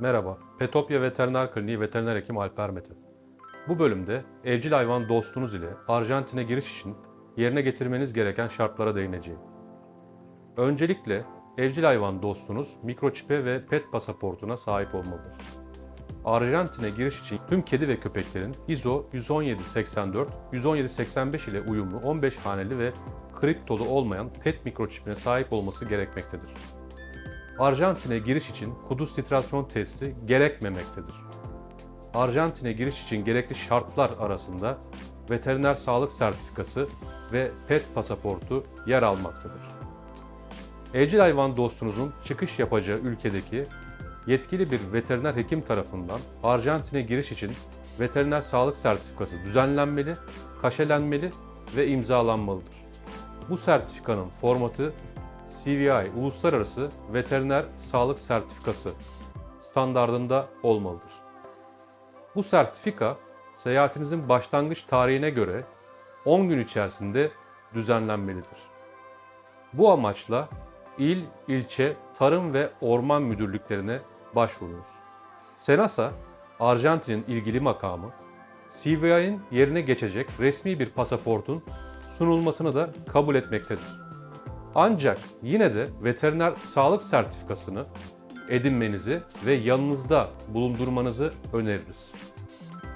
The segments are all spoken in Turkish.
Merhaba, Petopya Veteriner Kliniği Veteriner Hekim Alper Mete. Bu bölümde evcil hayvan dostunuz ile Arjantin'e giriş için yerine getirmeniz gereken şartlara değineceğim. Öncelikle evcil hayvan dostunuz mikroçipe ve pet pasaportuna sahip olmalıdır. Arjantin'e giriş için tüm kedi ve köpeklerin ISO 11784, 11785 ile uyumlu 15 haneli ve kriptolu olmayan pet mikroçipine sahip olması gerekmektedir. Arjantin'e giriş için kuduz titrasyon testi gerekmemektedir. Arjantin'e giriş için gerekli şartlar arasında veteriner sağlık sertifikası ve pet pasaportu yer almaktadır. Evcil hayvan dostunuzun çıkış yapacağı ülkedeki yetkili bir veteriner hekim tarafından Arjantin'e giriş için veteriner sağlık sertifikası düzenlenmeli, kaşelenmeli ve imzalanmalıdır. Bu sertifikanın formatı CVI Uluslararası Veteriner Sağlık Sertifikası standardında olmalıdır. Bu sertifika seyahatinizin başlangıç tarihine göre 10 gün içerisinde düzenlenmelidir. Bu amaçla il, ilçe, tarım ve orman müdürlüklerine başvurunuz. Senasa, Arjantin'in ilgili makamı, CVI'nin yerine geçecek resmi bir pasaportun sunulmasını da kabul etmektedir. Ancak yine de veteriner sağlık sertifikasını edinmenizi ve yanınızda bulundurmanızı öneririz.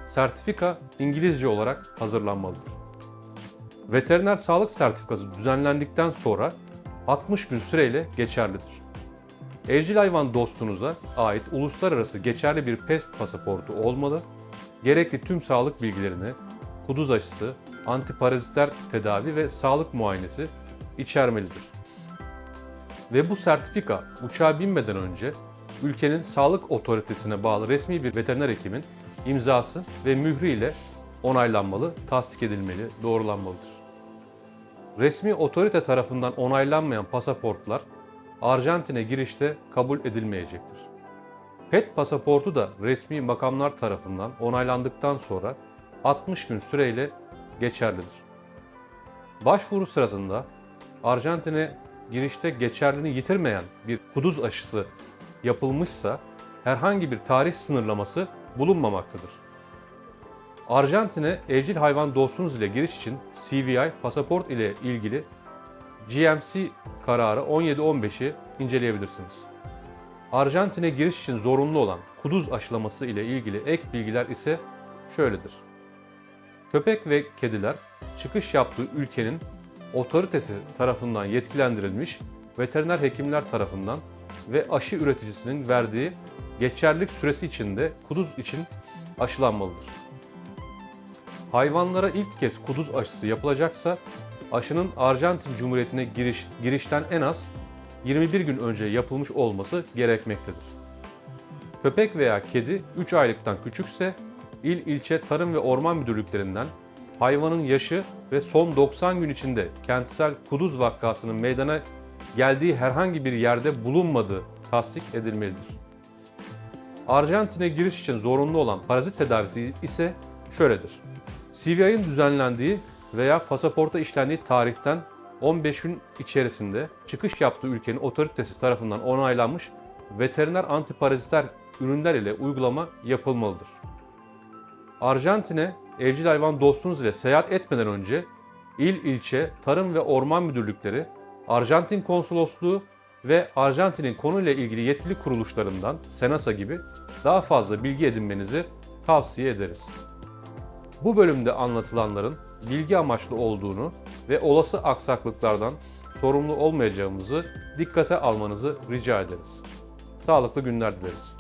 Sertifika İngilizce olarak hazırlanmalıdır. Veteriner sağlık sertifikası düzenlendikten sonra 60 gün süreyle geçerlidir. Evcil hayvan dostunuza ait uluslararası geçerli bir PES pasaportu olmalı, gerekli tüm sağlık bilgilerini, kuduz aşısı, antiparaziter tedavi ve sağlık muayenesi içermelidir. Ve bu sertifika uçağa binmeden önce ülkenin sağlık otoritesine bağlı resmi bir veteriner hekimin imzası ve mührü ile onaylanmalı, tasdik edilmeli, doğrulanmalıdır. Resmi otorite tarafından onaylanmayan pasaportlar Arjantin'e girişte kabul edilmeyecektir. PET pasaportu da resmi makamlar tarafından onaylandıktan sonra 60 gün süreyle geçerlidir. Başvuru sırasında Arjantin'e girişte geçerliliğini yitirmeyen bir kuduz aşısı yapılmışsa herhangi bir tarih sınırlaması bulunmamaktadır. Arjantin'e evcil hayvan dostunuz ile giriş için CVI pasaport ile ilgili GMC kararı 17-15'i inceleyebilirsiniz. Arjantin'e giriş için zorunlu olan kuduz aşılaması ile ilgili ek bilgiler ise şöyledir. Köpek ve kediler çıkış yaptığı ülkenin otoritesi tarafından yetkilendirilmiş veteriner hekimler tarafından ve aşı üreticisinin verdiği geçerlilik süresi içinde kuduz için aşılanmalıdır. Hayvanlara ilk kez kuduz aşısı yapılacaksa aşının Arjantin Cumhuriyeti'ne giriş, girişten en az 21 gün önce yapılmış olması gerekmektedir. Köpek veya kedi 3 aylıktan küçükse il ilçe tarım ve orman müdürlüklerinden hayvanın yaşı ve son 90 gün içinde kentsel kuduz vakasının meydana geldiği herhangi bir yerde bulunmadığı tasdik edilmelidir. Arjantin'e giriş için zorunlu olan parazit tedavisi ise şöyledir. CVI'nin düzenlendiği veya pasaporta işlendiği tarihten 15 gün içerisinde çıkış yaptığı ülkenin otoritesi tarafından onaylanmış veteriner antiparaziter ürünler ile uygulama yapılmalıdır. Arjantin'e evcil hayvan dostunuz ile seyahat etmeden önce il, ilçe, tarım ve orman müdürlükleri, Arjantin konsolosluğu ve Arjantin'in konuyla ilgili yetkili kuruluşlarından Senasa gibi daha fazla bilgi edinmenizi tavsiye ederiz. Bu bölümde anlatılanların bilgi amaçlı olduğunu ve olası aksaklıklardan sorumlu olmayacağımızı dikkate almanızı rica ederiz. Sağlıklı günler dileriz.